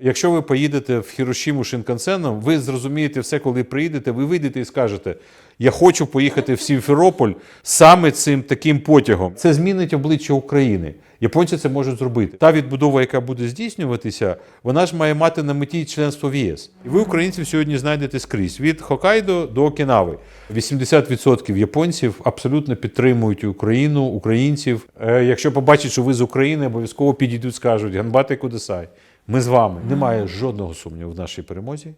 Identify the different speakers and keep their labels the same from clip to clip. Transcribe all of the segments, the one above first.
Speaker 1: Якщо ви поїдете в Хірошіму Шинкансеном, ви зрозумієте все, коли приїдете, ви вийдете і скажете: Я хочу поїхати в Сімферополь саме цим таким потягом. Це змінить обличчя України. Японці це можуть зробити. Та відбудова, яка буде здійснюватися, вона ж має мати на меті членство в ЄС. І ви, українців, сьогодні знайдете скрізь від Хокайдо до Окінави. 80% японців абсолютно підтримують Україну, українців. Е, Якщо побачать, що ви з України, обов'язково підійдуть, скажуть Ганбати Кудесай. Ми з вами. Немає жодного сумніву в нашій перемозі.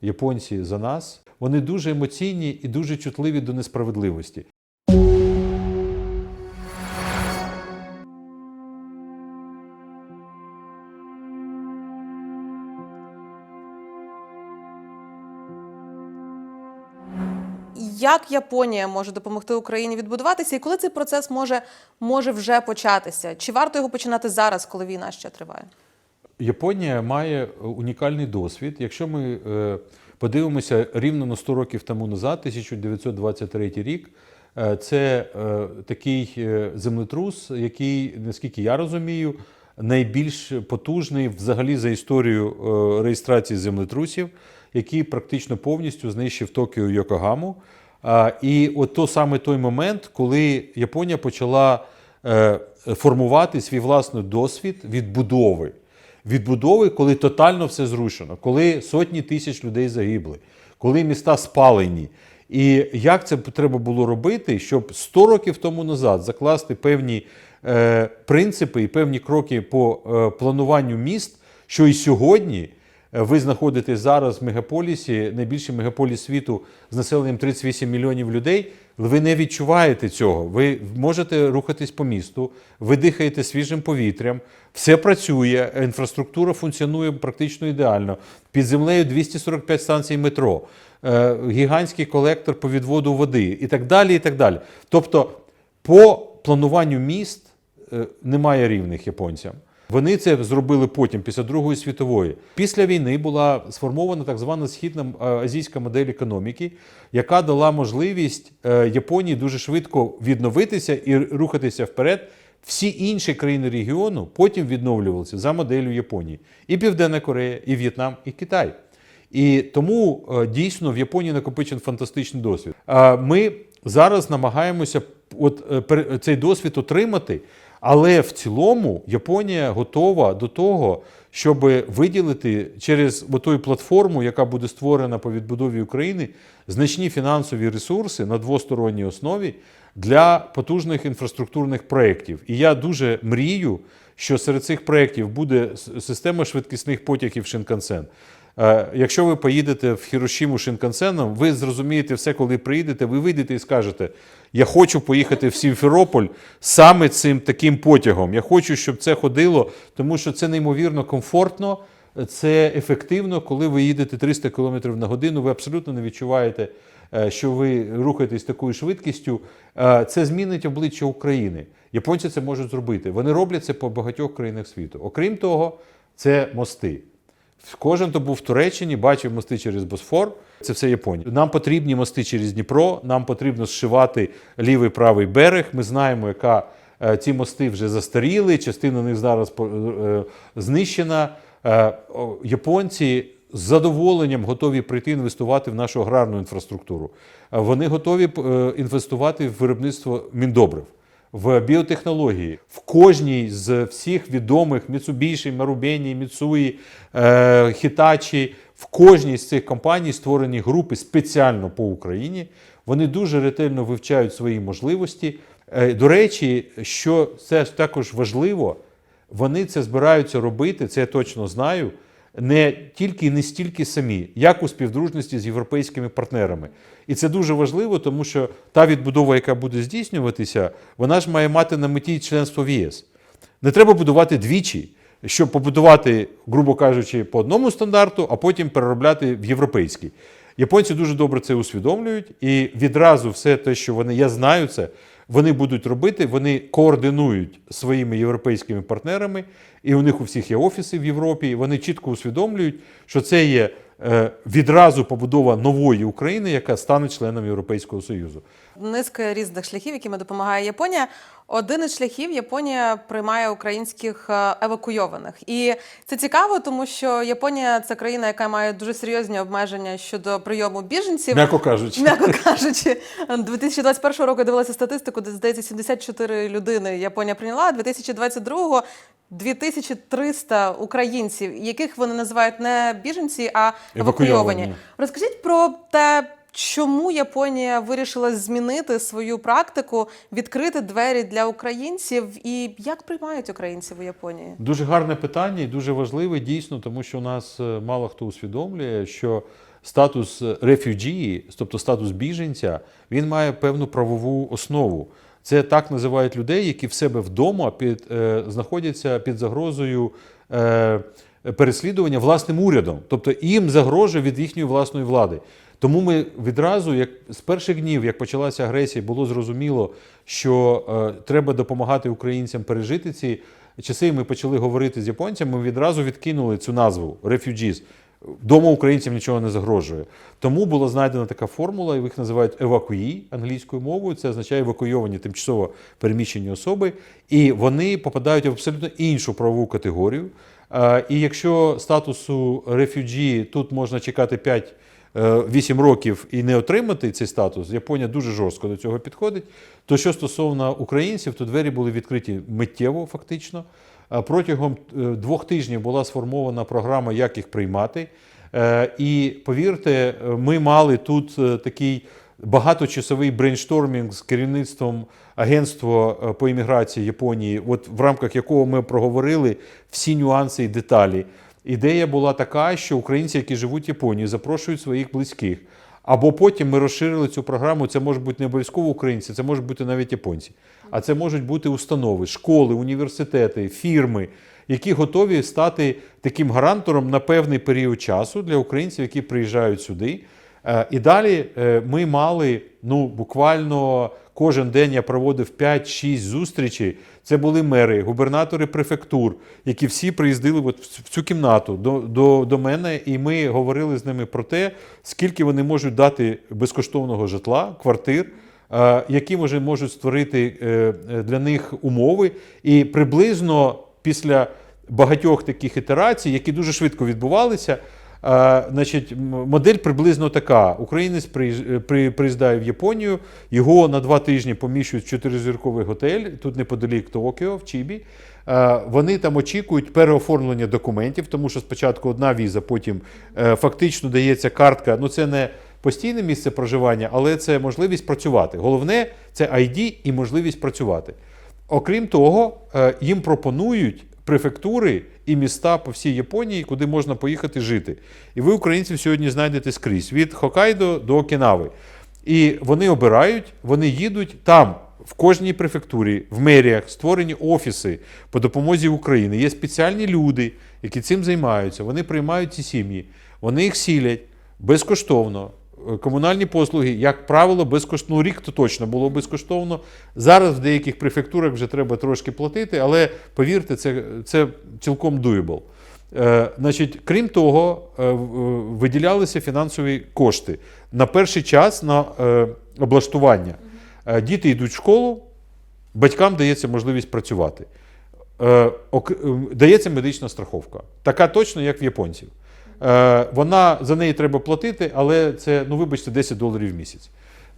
Speaker 1: Японці за нас. Вони дуже емоційні і дуже чутливі до несправедливості.
Speaker 2: Як Японія може допомогти Україні відбудуватися, і коли цей процес може, може вже початися? Чи варто його починати зараз, коли війна ще триває?
Speaker 1: Японія має унікальний досвід. Якщо ми е, подивимося рівно на 100 років тому назад, 1923 рік, е, це е, такий е, землетрус, який, наскільки я розумію, найбільш потужний взагалі за історію е, реєстрації землетрусів, який практично повністю знищив Токіо Йокогаму. І от то саме той момент, коли Японія почала е, формувати свій власний досвід відбудови. Відбудови, коли тотально все зрушено, коли сотні тисяч людей загибли, коли міста спалені. І як це треба було робити, щоб 100 років тому назад закласти певні е, принципи і певні кроки по е, плануванню міст, що і сьогодні ви знаходитесь зараз в мегаполісі, найбільший мегаполіс світу з населенням 38 мільйонів людей. Ви не відчуваєте цього. Ви можете рухатись по місту, ви дихаєте свіжим повітрям, все працює, інфраструктура функціонує практично ідеально. Під землею 245 станцій метро, е, гігантський колектор по відводу води і так далі. і так далі. Тобто, по плануванню міст е, немає рівних японцям. Вони це зробили потім, після Другої світової. Після війни була сформована так звана східна е, азійська модель економіки, яка дала можливість е, Японії дуже швидко відновитися і рухатися вперед. Всі інші країни регіону потім відновлювалися за моделлю Японії. І Південна Корея, і В'єтнам, і Китай. І тому е, дійсно в Японії накопичений фантастичний досвід. Ми зараз намагаємося от цей досвід отримати, але в цілому Японія готова до того, щоб виділити через ту платформу, яка буде створена по відбудові України, значні фінансові ресурси на двосторонній основі для потужних інфраструктурних проєктів. І я дуже мрію, що серед цих проєктів буде система швидкісних потягів Шинкансен. Е, Якщо ви поїдете в Хірошіму Шинкансеном, ви зрозумієте все, коли приїдете, ви вийдете і скажете: Я хочу поїхати в Сімферополь саме цим таким потягом. Я хочу, щоб це ходило, тому що це неймовірно комфортно, це ефективно, коли ви їдете 300 км на годину, ви абсолютно не відчуваєте, е, що ви рухаєтесь такою швидкістю. Е, Це змінить обличчя України. Японці це можуть зробити. Вони роблять це по багатьох країнах світу. Окрім того, це мости. Кожен, хто був в Туреччині, бачив мости через Босфор. Це все Японія. Нам потрібні мости через Дніпро. Нам потрібно зшивати лівий правий берег. Ми знаємо, яка е, ці мости вже застаріли. Частина них зараз е, знищена. Е, Японці з задоволенням готові прийти інвестувати в нашу аграрну інфраструктуру. Вони готові інвестувати в виробництво міндобрив в біотехнології. В кожній з всіх відомих Mitsubishi, Marubeni, Mitsui, е, Hitachi, в кожній з цих компаній створені групи спеціально по Україні. Вони дуже ретельно вивчають свої можливості. Е, До речі, що це також важливо, вони це збираються робити, це я точно знаю. Не тільки і не стільки самі, як у співдружності з європейськими партнерами. І це дуже важливо, тому що та відбудова, яка буде здійснюватися, вона ж має мати на меті членство в ЄС. Не треба будувати двічі, щоб побудувати, грубо кажучи, по одному стандарту, а потім переробляти в європейський. Японці дуже добре це усвідомлюють, і відразу все те, що вони, я знаю це, вони будуть робити, вони координують своїми європейськими партнерами, і у них у всіх є офіси в Європі. Вони чітко усвідомлюють, що це є відразу побудова нової України, яка стане членом Європейського Союзу.
Speaker 2: Низка різних шляхів, якими допомагає Японія. Один із шляхів Японія приймає українських е, евакуйованих, і це цікаво, тому що Японія це країна, яка має дуже серйозні обмеження щодо прийому біженців.
Speaker 1: М'яко кажучи.
Speaker 2: М'яко кажучи, 2021 року я дивилася статистику, де здається 74 людини Японія прийняла, а 2022 2300 українців, яких вони називають не біженці, а евакуйовані. Розкажіть про те, чому Японія вирішила змінити свою практику, відкрити двері для українців, і як приймають українців у Японії?
Speaker 1: Дуже гарне питання і дуже важливе дійсно, тому що у нас е, мало хто усвідомлює, що статус рефюджії, тобто статус біженця, він має певну правову основу. Це так називають людей, які в себе вдома під, е, знаходяться під загрозою е, переслідування власним урядом, тобто їм загрожує від їхньої власної влади. Тому ми відразу, як з перших днів, як почалася агресія, було зрозуміло, що е, треба допомагати українцям пережити ці часи. Ми почали говорити з японцями. Ми відразу відкинули цю назву refugees. Дома українцям нічого не загрожує. Тому була знайдена така формула, їх називають евакуї англійською мовою. Це означає евакуйовані тимчасово переміщені особи, і вони попадають в абсолютно іншу правову категорію. Е, І якщо статусу рефюджі тут можна чекати 5 8 років і не отримати цей статус, Японія дуже жорстко до цього підходить. То що стосовно українців, то двері були відкриті миттєво, фактично. А Протягом е, двох тижнів була сформована програма, як їх приймати. Е, І повірте, е, ми мали тут е, такий багаточасовий брейнштормінг з керівництвом агентства е, по імміграції Японії, от в рамках якого ми проговорили всі нюанси і деталі. Ідея була така, що українці, які живуть в Японії, запрошують своїх близьких. Або потім ми розширили цю програму. Це можуть бути не обов'язково українці, це можуть бути навіть японці. А це можуть бути установи, школи, університети, фірми, які готові стати таким гарантором на певний період часу для українців, які приїжджають сюди. Е, І далі е, ми мали ну буквально кожен день я проводив 5-6 зустрічей. Це були мери, губернатори префектур, які всі приїздили от в цю кімнату до, до, до мене, і ми говорили з ними про те, скільки вони можуть дати безкоштовного житла, квартир. е, Які може можуть створити е, для них умови, і приблизно після багатьох таких ітерацій, які дуже швидко відбувалися, Значить, модель приблизно така: українець приїж- е, приїздає в Японію, його на два тижні поміщують в чотиризірковий готель, тут неподалік Токіо, в Чібі. Е, Вони там очікують переоформлення документів, тому що спочатку одна віза, потім е, фактично дається картка. Ну це не постійне місце проживання, але це можливість працювати. Головне це ID і можливість працювати. Окрім того, е, їм пропонують префектури і міста по всій Японії, куди можна поїхати жити. І ви, українців, сьогодні знайдете скрізь від Хокайдо до Окінави. І вони обирають, вони їдуть там. В кожній префектурі, в меріях створені офіси по допомозі України. Є спеціальні люди, які цим займаються. Вони приймають ці сім'ї, вони їх сілять безкоштовно. Комунальні послуги, як правило, безкоштовно. Ну, рік то точно було безкоштовно. Зараз в деяких префектурах вже треба трошки платити, але повірте, це, це цілком doable. Е, значить, крім того, е, виділялися фінансові кошти на перший час на е, облаштування. Е, діти йдуть в школу, батькам дається можливість працювати. Е, ок- е, дається медична страховка. Така точно, як в японців. Е, вона за неї треба платити, але це, ну вибачте, 10 доларів в місяць.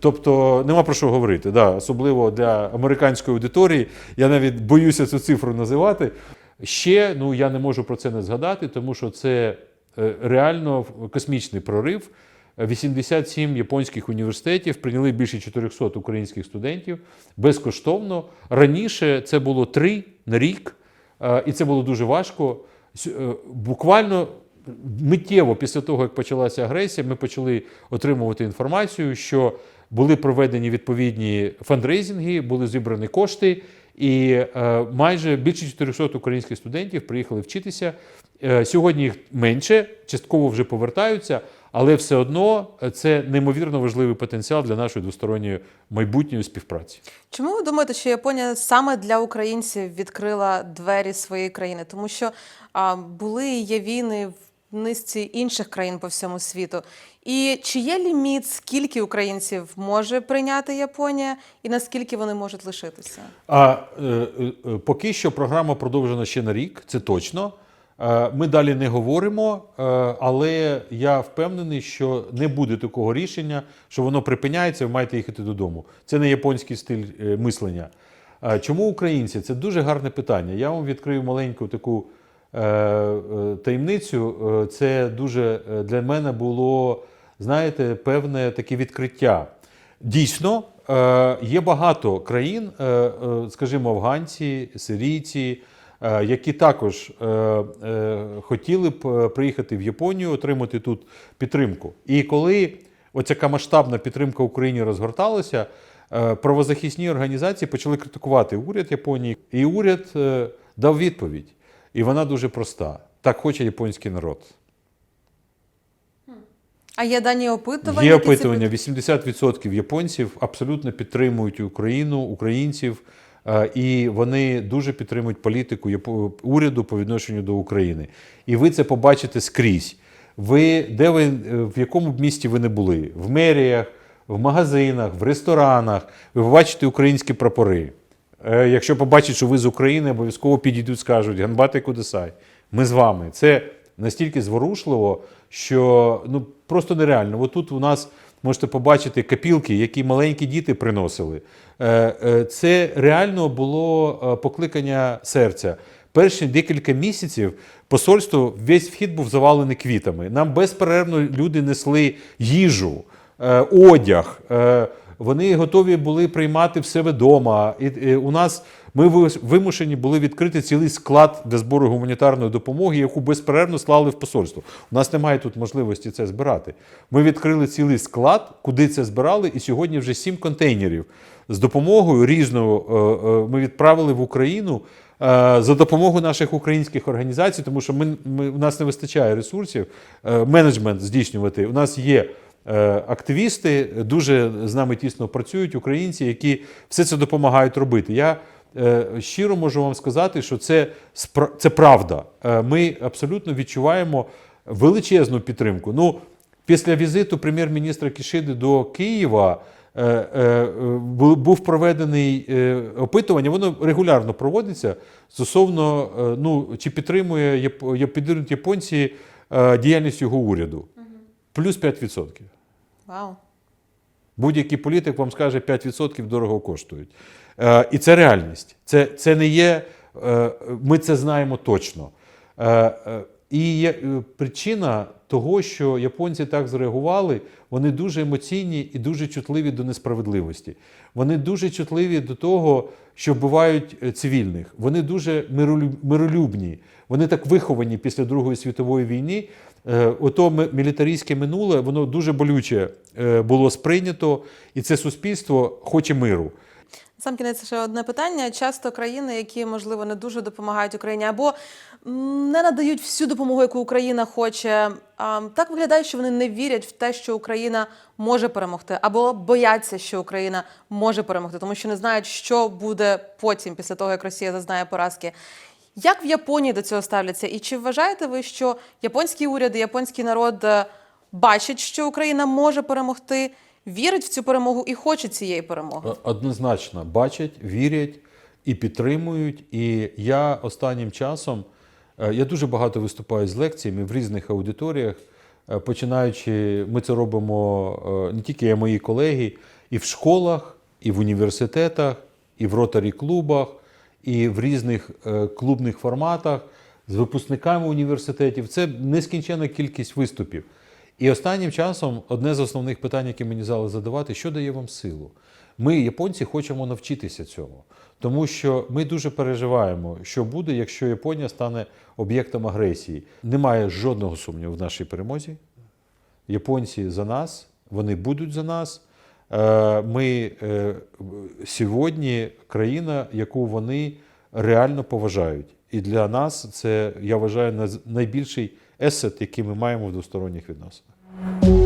Speaker 1: Тобто нема про що говорити, да, особливо для американської аудиторії. Я навіть боюся цю цифру називати. Ще ну я не можу про це не згадати, тому що це е, реально космічний прорив. 87 японських університетів прийняли більше 400 українських студентів безкоштовно. Раніше це було три на рік, е, і це було дуже важко. Буквально миттєво після того, як почалася агресія, ми почали отримувати інформацію, що були проведені відповідні фандрейзинги, були зібрані кошти, і е, майже більше 400 українських студентів приїхали вчитися. Е, сьогодні їх менше, частково вже повертаються, але все одно це неймовірно важливий потенціал для нашої двосторонньої майбутньої співпраці.
Speaker 2: Чому ви думаєте, що Японія саме для українців відкрила двері своєї країни? Тому що а, були є війни в низці інших країн по всьому світу. І чи є ліміт, скільки українців може прийняти Японія, і наскільки вони можуть лишитися?
Speaker 1: А е, е, е, поки що програма продовжена ще на рік, це точно. Ми далі не говоримо, але я впевнений, що не буде такого рішення, що воно припиняється, ви маєте їхати додому. Це не японський стиль е, мислення. Чому українці? Це дуже гарне питання. Я вам відкрию маленьку таку таємницю. Е, Це дуже е, для мене було, знаєте, певне таке відкриття. Дійсно, е, є багато країн, е, е, скажімо, афганці, сирійці, е, які також е, е, хотіли б е, приїхати в Японію, отримати тут підтримку. І коли оця масштабна підтримка Україні розгорталася, е, правозахисні організації почали критикувати уряд Японії, і уряд е, дав відповідь. І вона дуже проста: так хоче японський народ.
Speaker 2: А є дані опитування?
Speaker 1: Є опитування: 80% японців абсолютно підтримують Україну, українців, е, і вони дуже підтримують політику уряду по відношенню до України. І ви це побачите скрізь. Ви де ви е, в якому б місті ви не були? В меріях, в магазинах, в ресторанах. Ви побачите українські прапори. Е, Якщо побачать, що ви з України, обов'язково підійдуть, скажуть Ганбати Кудесай. Ми з вами. Це настільки зворушливо, що ну просто нереально. От тут у нас можете побачити капілки, які маленькі діти приносили. Е, е, Це реально було покликання серця. Перші декілька місяців посольство весь вхід був завалений квітами. Нам безперервно люди несли їжу, одяг. Вони готові були приймати в себе вдома. І, і у нас ми вимушені були відкрити цілий склад для збору гуманітарної допомоги, яку безперервно слали в посольство. У нас немає тут можливості це збирати. Ми відкрили цілий склад, куди це збирали, і сьогодні вже сім контейнерів з допомогою різного е, е, ми відправили в Україну. е, За допомогою наших українських організацій, тому що ми, ми, у нас не вистачає ресурсів менеджмент здійснювати. У нас є активісти, дуже з нами тісно працюють, українці, які все це допомагають робити. Я е, щиро можу вам сказати, що це, це правда. Е, Ми абсолютно відчуваємо величезну підтримку. Ну, після візиту прем'єр-міністра Кішиди до Києва. е, е, е, бу- Був проведений е, опитування, воно регулярно проводиться стосовно е, ну, чи підтримує підтримують японці е, діяльність його уряду. Плюс 5%.
Speaker 2: Вау.
Speaker 1: Будь-який політик вам скаже 5% дорого коштують. Е, і це реальність. Це, це не є, е, ми це знаємо точно. Е, е, і є е, причина того, що японці так зреагували, вони дуже емоційні і дуже чутливі до несправедливості. Вони дуже чутливі до того, що вбивають е, цивільних. Вони дуже миролюб- миролюбні. Вони так виховані після Другої світової війни. Е, Ото мілітаристське минуле, воно дуже болюче е, було сприйнято, і це суспільство хоче миру.
Speaker 2: Сам кінець ще одне питання. Часто країни, які можливо не дуже допомагають Україні, або не надають всю допомогу, яку Україна хоче. Так виглядає, що вони не вірять в те, що Україна може перемогти, або бояться, що Україна може перемогти, тому що не знають, що буде потім, після того як Росія зазнає поразки. Як в Японії до цього ставляться? І чи вважаєте ви, що японський уряд і японський народ е, бачать, що Україна може перемогти, вірить в цю перемогу і хоче цієї перемоги?
Speaker 1: Однозначно бачать, вірять і підтримують. І я останнім часом е, я дуже багато виступаю з лекціями в різних аудиторіях. е, Починаючи, ми це робимо е, не тільки я, мої колеги, і в школах, і в університетах, і в ротарі клубах, і в різних е, клубних форматах з випускниками університетів. Це нескінченна кількість виступів. І останнім часом одне з основних питань, які мені зали задавати, що дає вам силу? Ми, японці, хочемо навчитися цьому, тому що ми дуже переживаємо, що буде, якщо Японія стане об'єктом агресії. Немає жодного сумніву в нашій перемозі. Японці за нас, вони будуть за нас. Е, Ми е, сьогодні країна, яку вони реально поважають. І для нас це, я вважаю, найбільший есет, який ми маємо в двосторонніх відносинах.